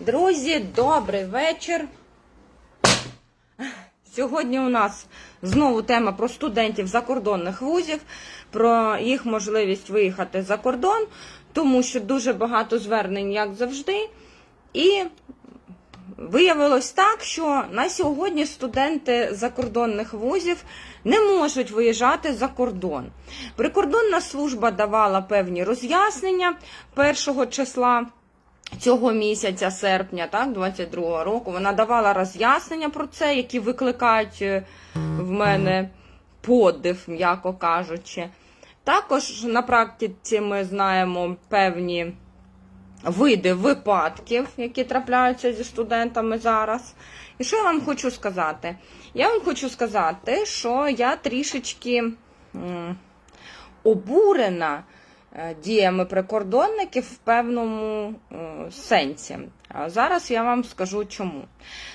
Друзі, добрий вечір. Сьогодні у нас знову тема про студентів закордонних вузів, про їх можливість виїхати за кордон, тому що дуже багато звернень, як завжди. І виявилось так, що на сьогодні студенти закордонних вузів не можуть виїжджати за кордон. Прикордонна служба давала певні роз'яснення першого числа. Цього місяця, серпня, так, 22-го року, вона давала роз'яснення про це, які викликають е, в мене подив, м'яко кажучи. Також на практиці ми знаємо певні види випадків, які трапляються зі студентами зараз. І що я вам хочу сказати? Я вам хочу сказати, що я трішечки обурена діями прикордонників в певному е, сенсі. А зараз я вам скажу чому.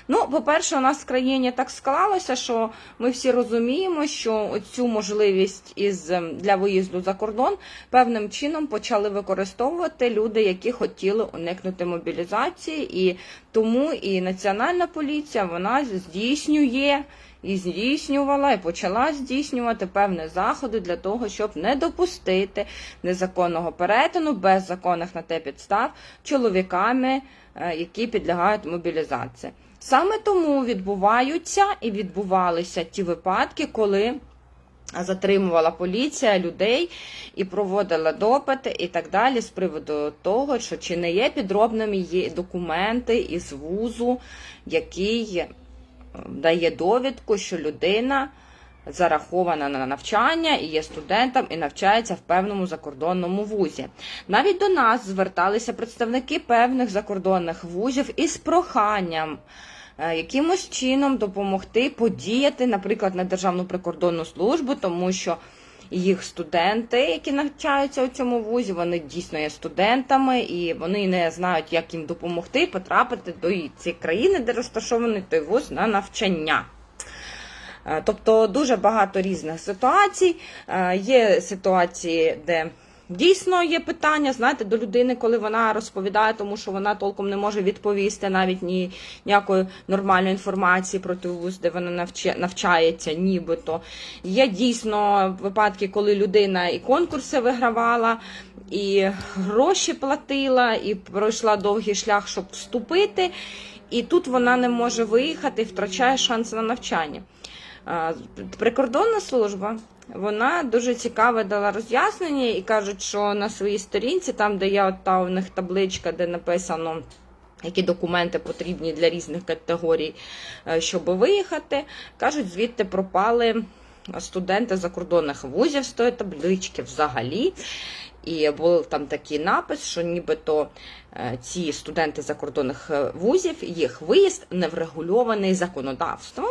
Ну, по-перше, у нас в країні так склалося, що ми всі розуміємо, що цю можливість із ем, для виїзду за кордон певним чином почали використовувати люди, які хотіли уникнути мобілізації, і тому і національна поліція вона здійснює і здійснювала, і почала здійснювати певні заходи для того, щоб не допустити незаконного перетину без законних на те підстав чоловіками, е, які підлягають мобілізації. Саме тому відбуваються і відбувалися ті випадки, коли затримувала поліція людей і проводила допити і так далі з приводу того, що чи не є підробними документи із вузу, який дає довідку, що людина зарахована на навчання і є студентом і навчається в певному закордонному вузі. Навіть до нас зверталися представники певних закордонних вузів із проханням. е, Якимось чином допомогти подіяти, наприклад, на Державну прикордонну службу, тому що їх студенти, які навчаються у цьому вузі, вони дійсно є студентами, і вони не знають, як їм допомогти потрапити до цієї країни, де розташований той вуз на навчання. Е, Тобто дуже багато різних ситуацій. Е, Є ситуації, де дійсно є питання, знаєте, до людини, коли вона розповідає, тому що вона толком не може відповісти навіть ні, ніякої нормальної інформації про той вуз, де вона навча- навчається, нібито. Є дійсно випадки, коли людина і конкурси вигравала, і гроші платила, і пройшла довгий шлях, щоб вступити. І тут вона не може виїхати, втрачає шанс на навчання. Прикордонна служба вона дуже цікаве дала роз'яснення і кажуть, що на своїй сторінці, там, де от та у них табличка, де написано. Які документи потрібні для різних категорій, е, щоб виїхати, кажуть, звідти пропали студенти закордонних вузів з тої таблички взагалі. І був там такий напис, що нібито е, ці студенти закордонних е, вузів, їх виїзд не врегульований законодавством.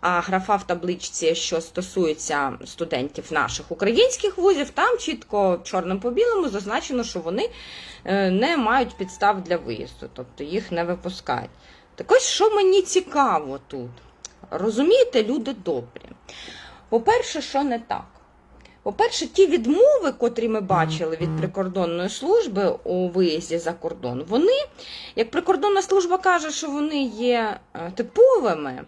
А графа в табличці, що стосується студентів наших українських вузів, там чітко чорним по білому зазначено, що вони е, не мають підстав для виїзду, тобто їх не випускають. Так ось, що мені цікаво тут? Розумієте, люди добрі. По-перше, що не так? По-перше, ті відмови, котрі ми бачили від прикордонної служби у виїзді за кордон, вони, як прикордонна служба каже, що вони є е, типовими.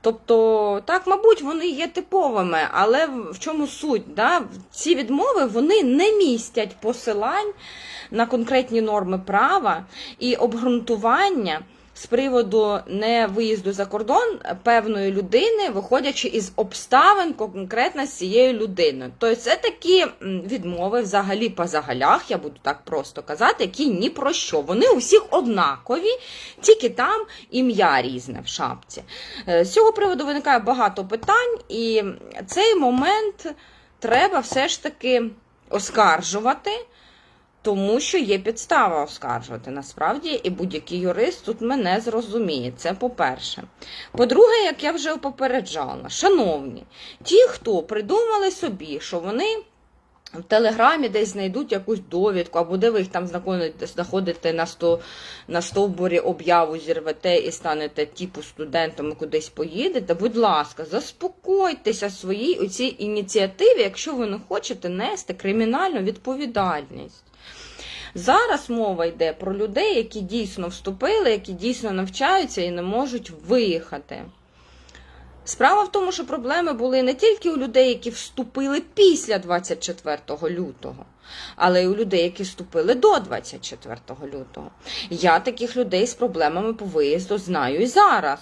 Тобто, так, мабуть, вони є типовими, але в чому суть? Да? Ці відмови вони не містять посилань на конкретні норми права і обґрунтування з приводу не виїзду за кордон певної людини, виходячи із обставин конкретно з цією людиною. Тобто це такі відмови взагалі по загалях, я буду так просто казати, які ні про що. Вони у всіх однакові, тільки там ім'я різне в шапці. Е, З цього приводу виникає багато питань, і цей момент треба все ж таки оскаржувати. Тому що є підстава оскаржувати насправді, і будь-який юрист тут мене зрозуміє. Це по-перше. По-друге, як я вже попереджала, шановні, ті, хто придумали собі, що вони в Телеграмі десь знайдуть якусь довідку, або де ви їх там знаходите, на, сто, на стовбурі об'яву, зірвете і станете типу студентом і кудись поїдете. Будь ласка, заспокойтеся своїй у цій ініціативі, якщо ви не хочете нести кримінальну відповідальність. Зараз мова йде про людей, які дійсно вступили, які дійсно навчаються і не можуть виїхати. Справа в тому, що проблеми були не тільки у людей, які вступили після 24 лютого, але й у людей, які вступили до 24 лютого. Я таких людей з проблемами по виїзду знаю і зараз.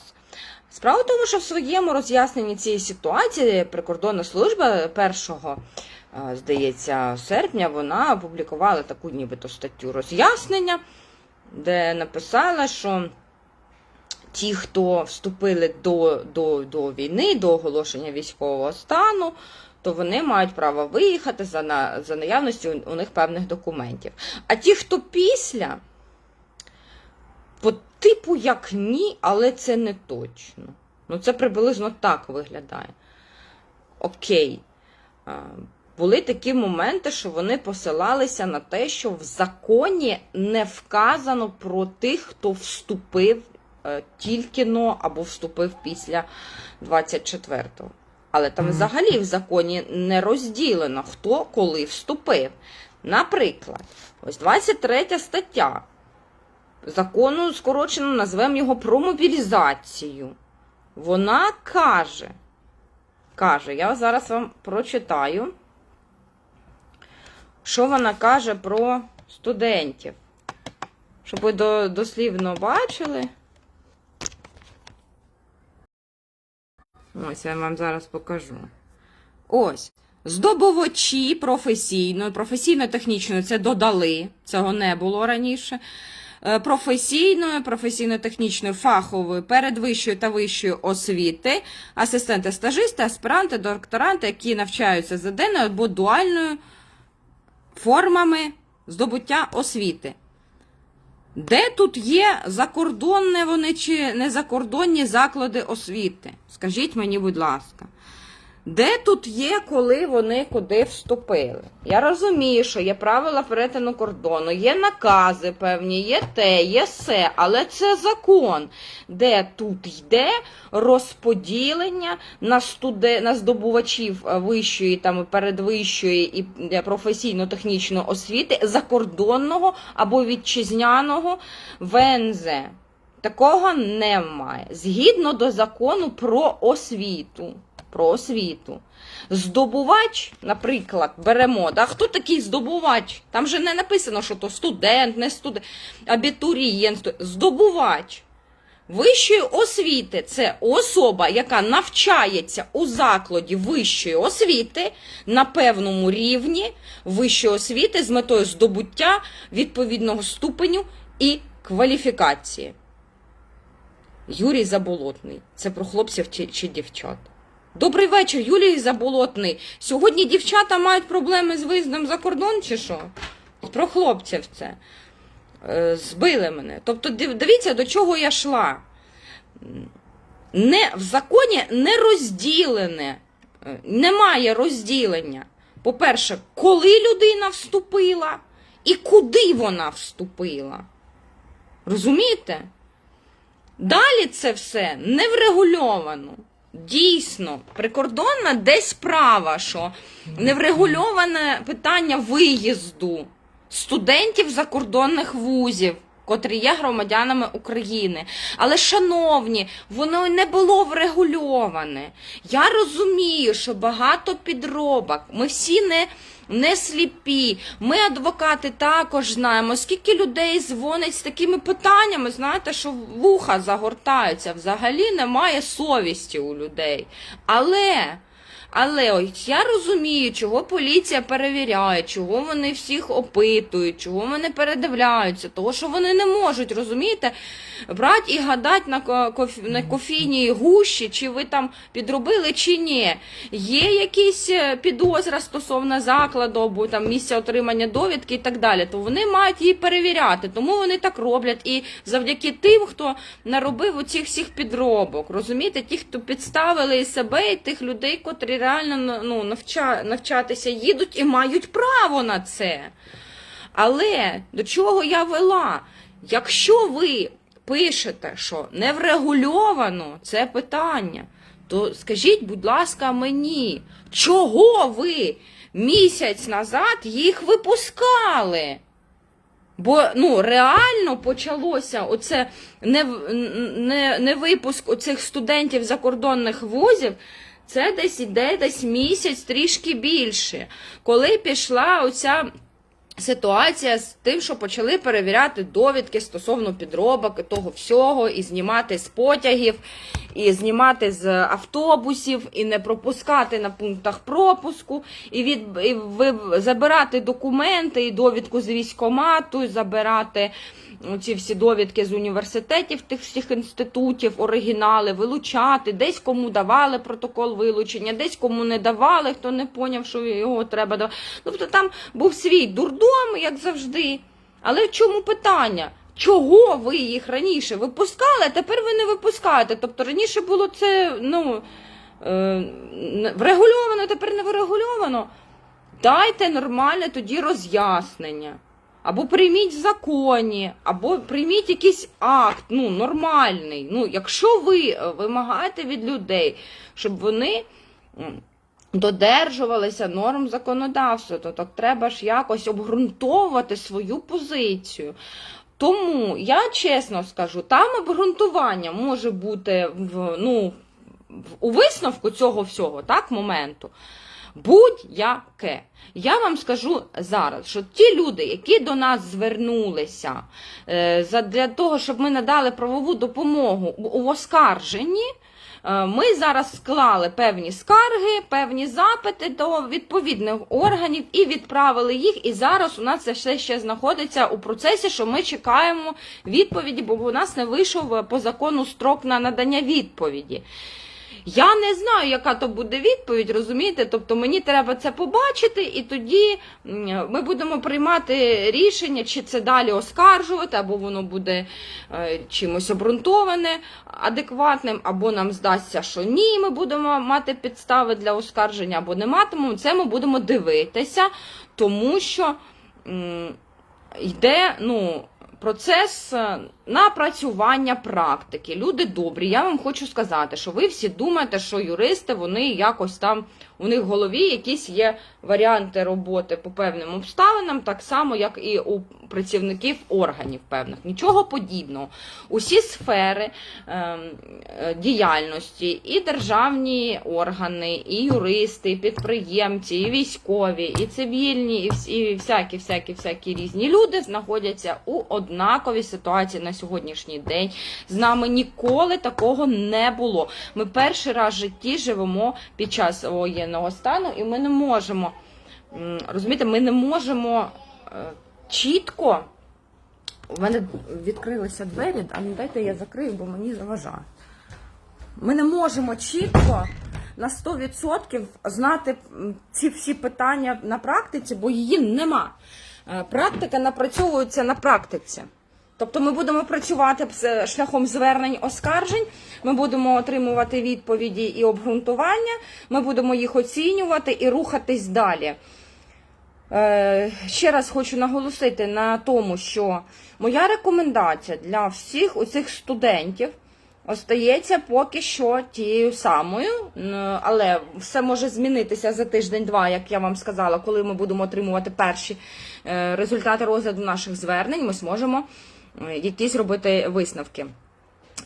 Справа в тому, що в своєму роз'ясненні цієї ситуації прикордонна служба 1, е, здається, серпня вона опублікувала таку нібито статтю роз'яснення, де написала, що ті, хто вступили до, до, до війни, до оголошення військового стану, то вони мають право виїхати за, на, за наявності у, у них певних документів. А ті, хто після, по типу як ні, але це не точно. Ну, це приблизно так виглядає. Окей. Були такі моменти, що вони посилалися на те, що в законі не вказано про тих, хто вступив е, тільки но або вступив після 24-го. Але там взагалі в законі не розділено, хто коли вступив. Наприклад, ось 23 стаття закону скорочено назвемо його про мобілізацію. Вона каже, каже, я зараз вам прочитаю, що вона каже про студентів. Щоб ви дослівно бачили. Ось я вам зараз покажу. Ось. Здобувачі професійної, професійно-технічної це додали, цього не було раніше. Е, Професійної, професійно-технічної, фахової, передвищої та вищої освіти, асистенти стажисти, аспіранти, докторанти, які навчаються за денною або дуальною формами здобуття освіти. Де тут є закордонне вони чи незакордонні заклади освіти? Скажіть мені, будь ласка. Де тут є, коли вони куди вступили? Я розумію, що є правила перетину кордону, є накази певні, є те, є все, але це закон, де тут йде розподілення на, студе... на здобувачів е, вищої, там, передвищої і е, професійно-технічної освіти закордонного або вітчизняного ВНЗ. Такого немає. Згідно до закону про освіту. Про освіту. Здобувач, наприклад, беремо. Да? Хто такий здобувач? Там же не написано, що то студент, не студент, абітурієнт. Здобувач. Вищої освіти це особа, яка навчається у закладі вищої освіти на певному рівні вищої освіти з метою здобуття відповідного ступеню і кваліфікації. Юрій Заболотний. Це про хлопців чи, чи дівчат. Добрий вечір, Юрій Заболотний. Сьогодні дівчата мають проблеми з виїздом за кордон, чи що? Про хлопців це. Е, Збили мене. Тобто, дивіться, до чого я йшла. Не, в законі не розділене, е, немає розділення. По-перше, коли людина вступила і куди вона вступила. Розумієте? Далі це все не врегульовано. Дійсно, прикордонна десь справа, що не врегульоване питання виїзду студентів закордонних вузів, котрі є громадянами України. Але, шановні, воно не було врегульоване. Я розумію, що багато підробок. Ми всі не, не сліпі. Ми, адвокати, також знаємо, скільки людей дзвонить з такими питаннями, знаєте, що вуха загортаються. Взагалі немає совісті у людей. Але. Але ось я розумію, чого поліція перевіряє, чого вони всіх опитують, чого вони передивляються, того, що вони не можуть, розумієте, брати і гадати на, ко- коф- на кофійній гущі, чи ви там підробили, чи ні. Є якісь е, підозра стосовно закладу або там місця отримання довідки і так далі, то вони мають її перевіряти. Тому вони так роблять. І завдяки тим, хто наробив оцих всіх підробок, розумієте, ті, хто підставили і себе, і тих людей, котрі реально ну, навча, навчатися їдуть і мають право на це. Але до чого я вела? Якщо ви пишете, що не врегульовано це питання, то скажіть, будь ласка, мені, чого ви місяць назад їх випускали? Бо ну реально почалося оце не, не, не випуск оцих студентів закордонних вузів. Це десь іде десь місяць, трішки більше. Коли пішла оця ситуація з тим, що почали перевіряти довідки стосовно підробок і того всього, і знімати з потягів, і знімати з автобусів, і не пропускати на пунктах пропуску, і від і ви, забирати документи, і довідку з військомату, і забирати ці всі довідки з університетів, тих всіх інститутів, оригінали, вилучати, десь кому давали протокол вилучення, десь кому не давали, хто не поняв, що його треба давати. Тобто там був свій дурдом, як завжди. Але в чому питання? Чого ви їх раніше випускали, а тепер ви не випускаєте? Тобто раніше було це ну, е, врегульовано, тепер не врегульовано. Дайте нормальне тоді роз'яснення. Або прийміть в законі, або прийміть якийсь акт, ну, нормальний. Ну, якщо ви е, вимагаєте від людей, щоб вони додержувалися норм законодавства, то так треба ж якось обґрунтовувати свою позицію. Тому я чесно скажу, там обґрунтування може бути в, ну, у висновку цього всього, так, моменту. Будь-яке. Я вам скажу зараз, що ті люди, які до нас звернулися е, для того, щоб ми надали правову допомогу у- оскарженні, е, ми зараз склали певні скарги, певні запити до відповідних органів і відправили їх. І зараз у нас це все ще знаходиться у процесі, що ми чекаємо відповіді, бо у нас не вийшов е, по закону строк на надання відповіді. Я не знаю, яка то буде відповідь, розумієте? Тобто мені треба це побачити, і тоді ми будемо приймати рішення, чи це далі оскаржувати, або воно буде е, чимось обґрунтоване, адекватним, або нам здасться, що ні, ми будемо мати підстави для оскарження, або не матимемо. Це ми будемо дивитися, тому що йде, ну. Процес е, напрацювання практики. Люди добрі. Я вам хочу сказати, що ви всі думаєте, що юристи вони якось там у них в голові якісь є варіанти роботи по певним обставинам, так само, як і у працівників органів певних. Нічого подібного. Усі сфери ем, е, діяльності, і державні органи, і юристи, і підприємці, і військові, і цивільні, і всі всякі, всякі, всякі різні люди знаходяться у однаковій ситуації на сьогоднішній день. З нами ніколи такого не було. Ми перший раз в житті живемо під час воєнного стану, і ми не можемо розумієте, ми не можемо е, чітко. У мене відкрилися двері, а ну дайте я закрию, бо мені заважає. Ми не можемо чітко на 100% знати ці всі питання на практиці, бо її нема. Е, Практика напрацьовується на практиці. Тобто ми будемо працювати шляхом звернень оскаржень, ми будемо отримувати відповіді і обґрунтування, ми будемо їх оцінювати і рухатись далі. Е, Ще раз хочу наголосити на тому, що моя рекомендація для всіх оцих студентів остається поки що тією самою, але все може змінитися за тиждень-два, як я вам сказала, коли ми будемо отримувати перші е, результати розгляду наших звернень, ми зможемо якісь робити висновки.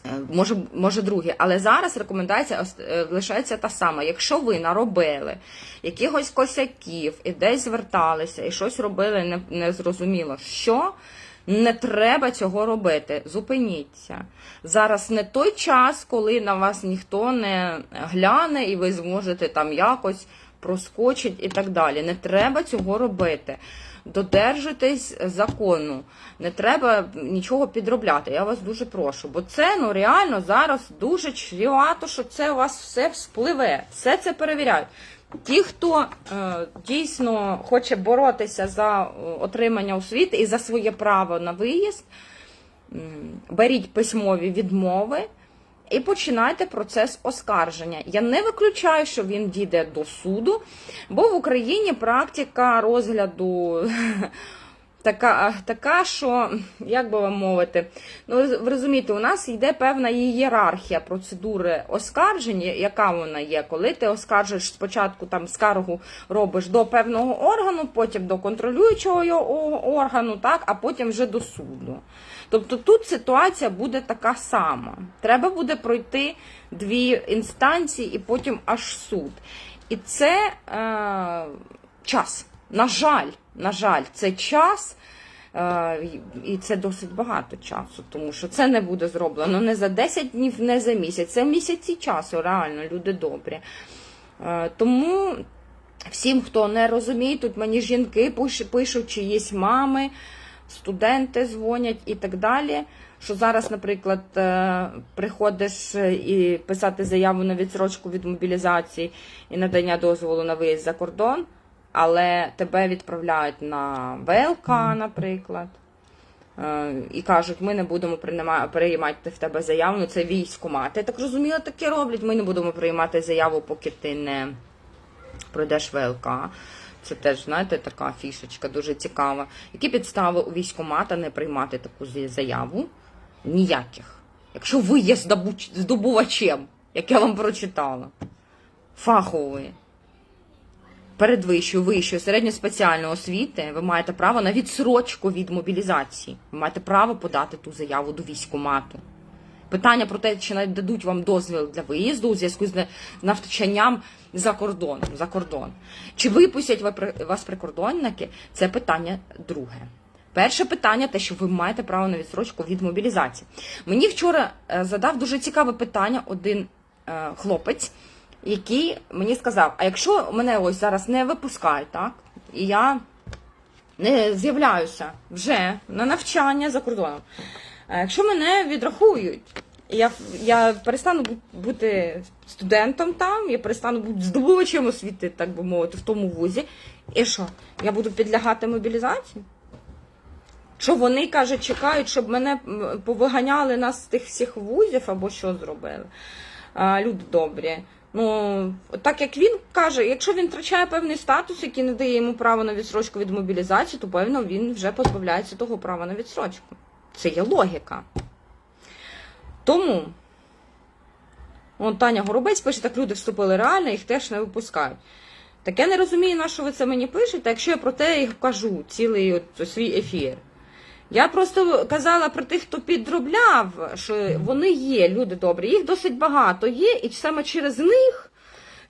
Е, Може, може другі, але зараз рекомендація е, лишається та сама. Якщо ви наробили якихось косяків і десь зверталися і щось робили не, незрозуміло, що не треба цього робити. Зупиніться. Зараз не той час, коли на вас ніхто не гляне, і ви зможете там якось проскочить і так далі. Не треба цього робити. Додержуйтесь закону, не треба нічого підробляти. Я вас дуже прошу. Бо це ну реально зараз дуже чрівато, що це у вас все вспливе. Все це перевіряють. Ті, хто е, дійсно хоче боротися за е, отримання освіти і за своє право на виїзд, беріть письмові відмови і починайте процес оскарження. Я не виключаю, що він дійде до суду, бо в Україні практика розгляду така, така, що, як би вам мовити, ну ви розумієте, у нас йде певна ієрархія процедури оскарження, яка вона є, коли ти оскаржуєш спочатку там скаргу робиш до певного органу, потім до контролюючого його органу, так, а потім вже до суду. Тобто тут ситуація буде така сама. Треба буде пройти дві інстанції і потім аж суд. І це е, час. На жаль, на жаль, це час. е, І це досить багато часу, тому що це не буде зроблено не за 10 днів, не за місяць. Це місяці часу, реально, люди добрі. Е, Тому всім, хто не розуміє, тут мені жінки пишуть, чи є мами, студенти дзвонять і так далі. Що зараз, наприклад, е, приходиш і писати заяву на відсрочку від мобілізації і надання дозволу на виїзд за кордон, але тебе відправляють на ВЛК, наприклад. Е, І кажуть, ми не будемо приймати в тебе заяву, ну це військомат. Я так розуміла, таке роблять. Ми не будемо приймати заяву, поки ти не пройдеш ВЛК. Це теж, знаєте, така фішечка дуже цікава. Які підстави у військомата не приймати таку заяву? Ніяких. Якщо ви є здобувачем, як я вам прочитала, фахової, передвищої, вищої, середньоспеціальної освіти, ви маєте право на відсрочку від мобілізації. Ви маєте право подати ту заяву до військомату. Питання про те, чи нададуть вам дозвіл для виїзду у зв'язку з навчанням за кордон, за кордон. Чи випустять вас прикордонники, це питання друге. Перше питання те, що ви маєте право на відсрочку від мобілізації. Мені вчора е, задав дуже цікаве питання один е, хлопець, який мені сказав: а якщо мене ось зараз не випускають, так? І я не з'являюся вже на навчання за кордоном. А якщо мене відрахують, я, я перестану бути студентом там, я перестану бути здобувачем освіти, так би мовити, в тому вузі. І що? Я буду підлягати мобілізації? Що вони кажуть, чекають, щоб мене повиганяли нас з тих всіх вузів або що зробили? А, люди добрі. Ну, так як він каже, якщо він втрачає певний статус, який не дає йому право на відсрочку від мобілізації, то певно він вже позбавляється того права на відсрочку. Це є логіка. Тому, он Таня Горобець пише, так люди вступили реально, їх теж не випускають. Так я не розумію, на що ви це мені пишете, якщо я про те і кажу цілий от свій ефір. Я просто казала про тих, хто підробляв, що вони є, люди добрі, їх досить багато є, і саме через них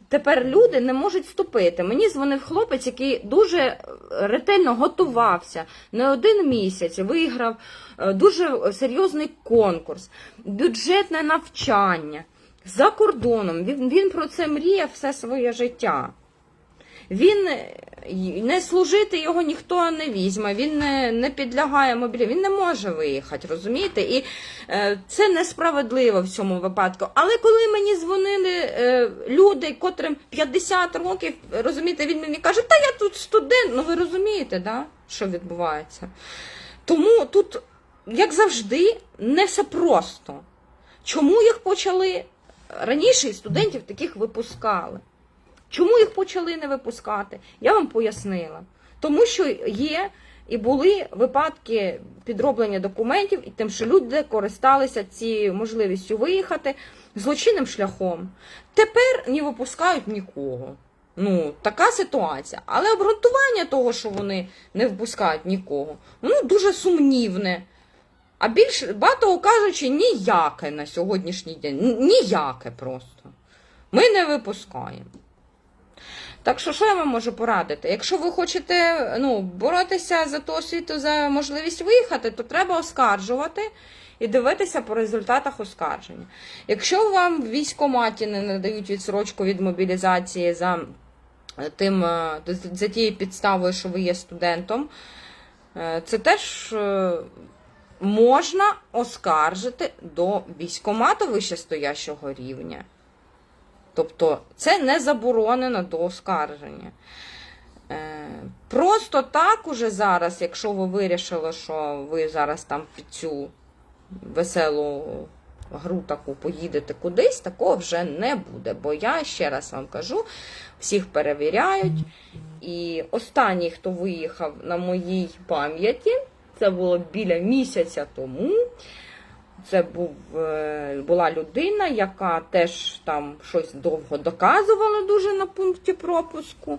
тепер люди не можуть вступити. Мені дзвонив хлопець, який дуже ретельно готувався не один місяць, виграв е, дуже серйозний конкурс, бюджетне навчання за кордоном. Він, він про це мріяв все своє життя. Він е, не служити його ніхто не візьме, він не, не підлягає мобілі, він не може виїхати, розумієте? І е, це несправедливо в цьому випадку. Але коли мені дзвонили е, люди, котрим 50 років, розумієте, він мені каже, та я тут студент. Ну ви розумієте, да, що відбувається? Тому тут, як завжди, не все просто. Чому їх почали раніше студентів таких випускали? Чому їх почали не випускати? Я вам пояснила. Тому що є і були випадки підроблення документів, і тим, що люди користалися цією можливістю виїхати злочинним шляхом. Тепер не випускають нікого. Ну, така ситуація. Але обґрунтування того, що вони не випускають нікого, воно дуже сумнівне. А більш багато кажучи, ніяке на сьогоднішній день. Ніяке просто. Ми не випускаємо. Так що, що я вам можу порадити? Якщо ви хочете ну, боротися за ту освіту, за можливість виїхати, то треба оскаржувати і дивитися по результатах оскарження. Якщо вам в військкоматі не надають відсрочку від мобілізації за е, тим, е, за тією підставою, що ви є студентом, е, це теж можна оскаржити до військкомату вищестоящого рівня. Тобто це не заборонено до оскарження. Е, Просто так уже зараз, якщо ви вирішили, що ви зараз там під цю веселу гру таку поїдете кудись, такого вже не буде. Бо я ще раз вам кажу, всіх перевіряють. І останній, хто виїхав на моїй пам'яті, це було біля місяця тому. Це був, е, була людина, яка теж там щось довго доказувала дуже на пункті пропуску.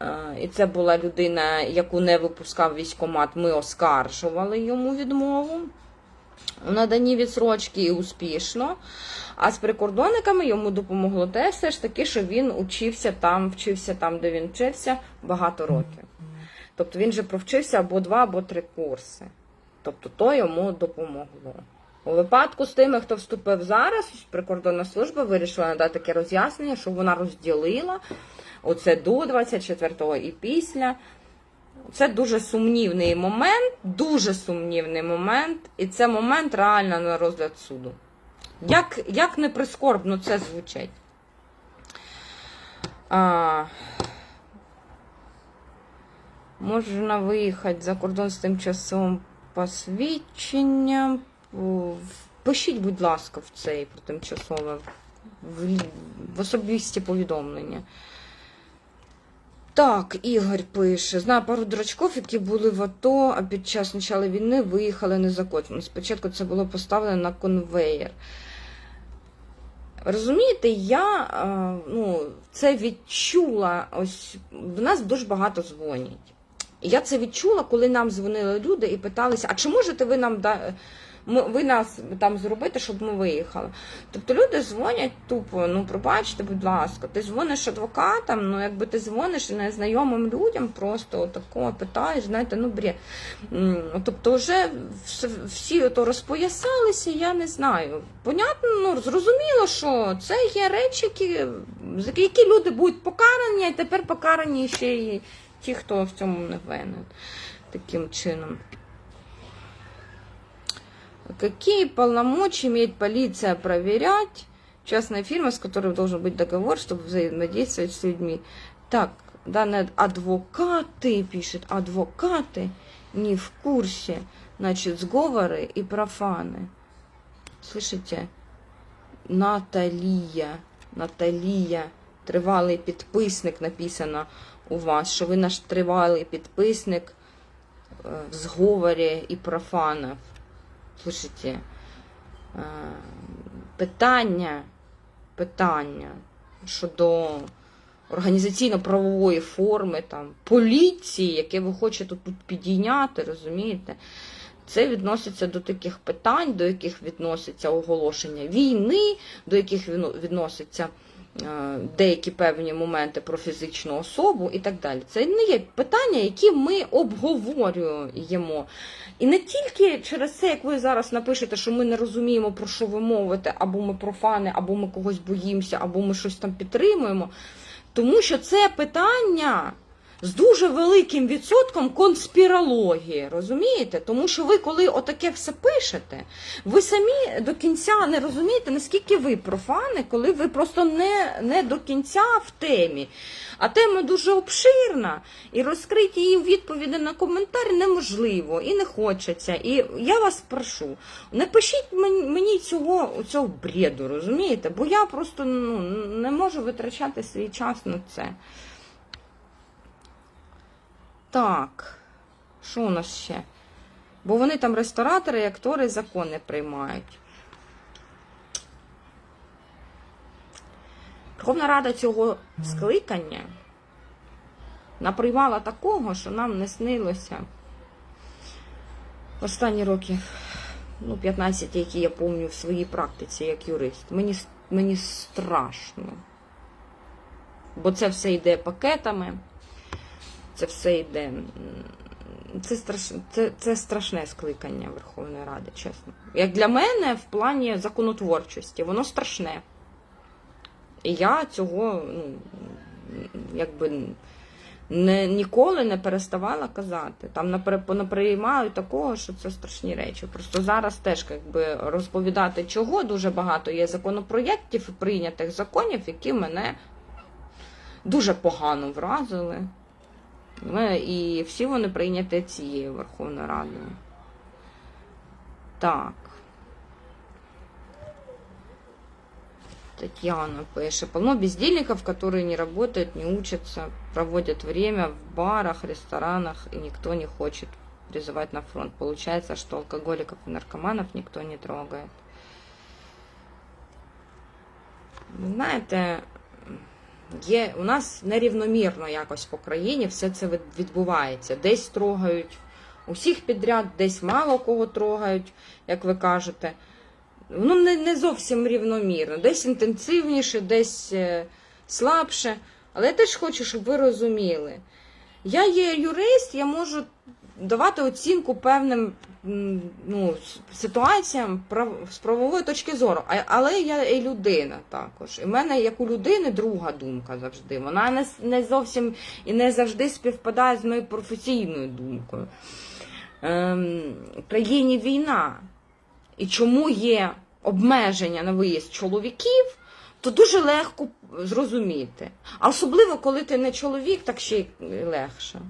Е, І це була людина, яку не випускав військкомат, ми оскаржували йому відмову у наданні відсрочки і успішно. А з прикордонниками йому допомогло те все ж таки, що він учився там, вчився там, де він вчився багато років. Тобто він же провчився або два, або три курси. Тобто то йому допомогло. У випадку з тими, хто вступив зараз, прикордонна служба вирішила надати таке роз'яснення, що вона розділила оце до 24-го і після. Це дуже сумнівний момент, дуже сумнівний момент, і це момент реально на розгляд суду. Як, як не прискорбно це звучить. А, можна виїхати за кордон з тимчасовим посвідченням. Пишіть, будь ласка, в цей про тимчасове в, в особисті повідомлення. Так, Ігор пише. Знаю пару дурачків, які були в АТО, а під час початку війни виїхали незаконно. Спочатку це було поставлено на конвеєр. Розумієте, я е, ну, це відчула. Ось до нас дуже багато дзвонять. Я це відчула, коли нам дзвонили люди і питалися, а чи можете ви нам ми, ви нас там зробити, щоб ми виїхали? Тобто люди дзвонять тупо, ну пробачте, будь ласка, ти дзвониш адвокатам, ну якби ти дзвониш незнайомим людям, просто отако питаєш, знаєте, ну бред. Тобто вже всі ото розпоясалися, я не знаю. Понятно, ну зрозуміло, що це є речі, які, які люди будуть покарані, а тепер покарані ще й ті, хто в цьому не винен. Таким чином. Какие полномочия имеет полиция проверять частная фирма, с которой должен быть договор, чтобы взаимодействовать с людьми? Так, данные адвокаты, пишет, адвокаты не в курсе, значит, сговоры и профаны. Слышите? Наталія, Наталія, тривалий підписник написано у вас, що ви наш тривалий підписник е, в зговорі і профанів. Слушайте, е, питання, питання щодо організаційно-правової форми, там, поліції, яке ви хочете тут підійняти, розумієте? Це відноситься до таких питань, до яких відноситься оголошення війни, до яких відно- відноситься деякі певні моменти про фізичну особу і так далі. Це не є питання, які ми обговорюємо. І не тільки через це, як ви зараз напишете, що ми не розуміємо, про що ви мовите, або ми профани, або ми когось боїмося, або ми щось там підтримуємо. Тому що це питання з дуже великим відсотком конспірології, розумієте? Тому що ви, коли отаке все пишете, ви самі до кінця не розумієте, наскільки ви профани, коли ви просто не, не до кінця в темі. А тема дуже обширна, і розкрити її відповіді на коментар неможливо і не хочеться. І я вас прошу, не пишіть мені, цього, цього бреду, розумієте? Бо я просто ну, не можу витрачати свій час на це. Так, що у нас ще? Бо вони там ресторатори і актори закони приймають. Верховна Рада цього скликання наприймала такого, що нам не снилося останні роки, ну, 15, які я пам'ятаю в своїй практиці як юрист. Мені, мені страшно. Бо це все йде пакетами, це все йде. Це, страш... це, це страшне скликання Верховної Ради, чесно. Як для мене, в плані законотворчості, воно страшне. І я цього, ну, якби не, ніколи не переставала казати. Там напри- понаприймають такого, що це страшні речі. Просто зараз теж якби, розповідати чого дуже багато є законопроєктів і прийнятих законів, які мене дуже погано вразили. Ми- І всі вони прийняті цією Верховною Радою. Так. Татьяна пише. Полно бездельников, которые не работают, не учатся, проводят время в барах, ресторанах, и никто не хочет призывать на фронт. Получается, что алкоголиков и наркоманов никто не трогает. Ви Знаєте, є, у нас нерівномірно якось по країні все це відбувається. Десь трогають усіх підряд, десь мало кого трогають, як ви кажете. Ну, не, не зовсім рівномірно. Десь інтенсивніше, десь е, слабше. Але я теж хочу, щоб ви розуміли. Я є юрист, я можу давати оцінку певним ну, ситуаціям з правової точки зору. Але я і людина також. І в мене, як у людини, друга думка завжди. Вона не, не зовсім і не завжди співпадає з моєю професійною думкою. Ем, в країні війна. І чому є обмеження на виїзд чоловіків, то дуже легко зрозуміти. А особливо, коли ти не чоловік, так ще й легше.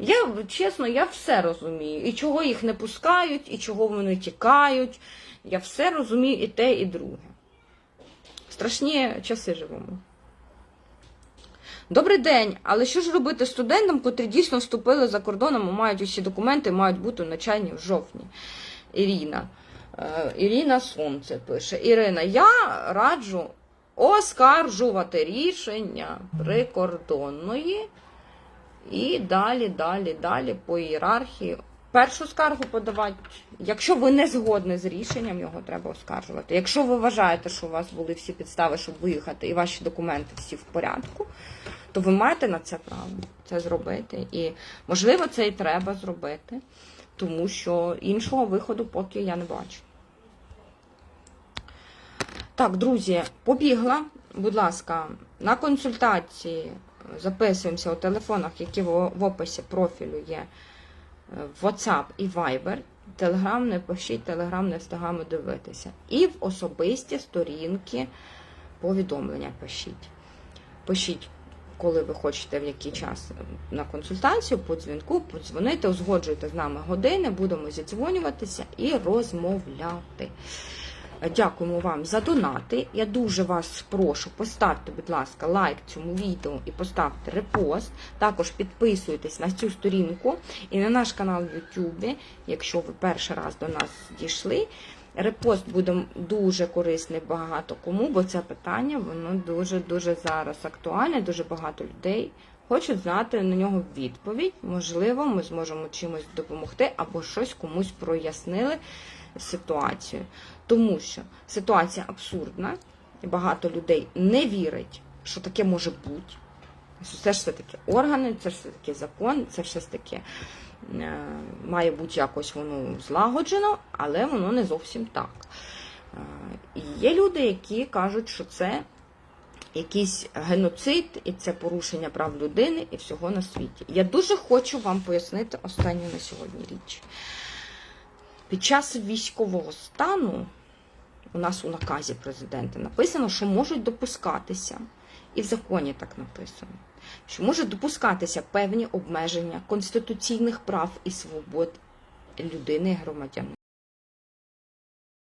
Я чесно, я все розумію. І чого їх не пускають, і чого вони тікають. Я все розумію і те, і друге. Страшні часи живемо. Добрий день, але що ж робити студентам, котрі дійсно вступили за кордоном, і мають усі документи, мають бути навчальні в жовтні? Ірина. Е, Ірина Сонце пише. Ірина, я раджу оскаржувати рішення прикордонної і далі, далі, далі по ієрархії. Першу скаргу подавати. Якщо ви не згодні з рішенням, його треба оскаржувати. Якщо ви вважаєте, що у вас були всі підстави, щоб виїхати, і ваші документи всі в порядку, то ви маєте на це право це зробити. І можливо, це і треба зробити, тому що іншого виходу поки я не бачу. Так, друзі, побігла. Будь ласка, на консультації записуємося у телефонах, які в описі профілю є е, WhatsApp і Viber. Телеграм не пишіть, телеграм не встигаємо дивитися. І в особисті сторінки повідомлення пишіть. Пишіть, коли ви хочете в який час на консультацію, по дзвінку, подзвонити, узгоджуйте з нами години, будемо зідзвонюватися і розмовляти. Дякуємо вам за донати. Я дуже вас прошу, поставте, будь ласка, лайк цьому відео і поставте репост. Також підписуйтесь на цю сторінку і на наш канал в YouTube, якщо ви перший раз до нас дійшли. Репост буде дуже корисний багато кому, бо це питання воно дуже-дуже зараз актуальне, дуже багато людей хочуть знати на нього відповідь. Можливо, ми зможемо чимось допомогти або щось комусь прояснили ситуацію. Тому що ситуація абсурдна, і багато людей не вірить, що таке може бути. Це ж все таки органи, це ж все таки закон, це ж все таки е, має бути якось воно злагоджено, але воно не зовсім так. Е, і є люди, які кажуть, що це якийсь геноцид, і це порушення прав людини і всього на світі. Я дуже хочу вам пояснити останню на сьогодні річ. Під час військового стану у нас у наказі президента написано, що можуть допускатися, і в законі так написано, що можуть допускатися певні обмеження конституційних прав і свобод людини і громадянина.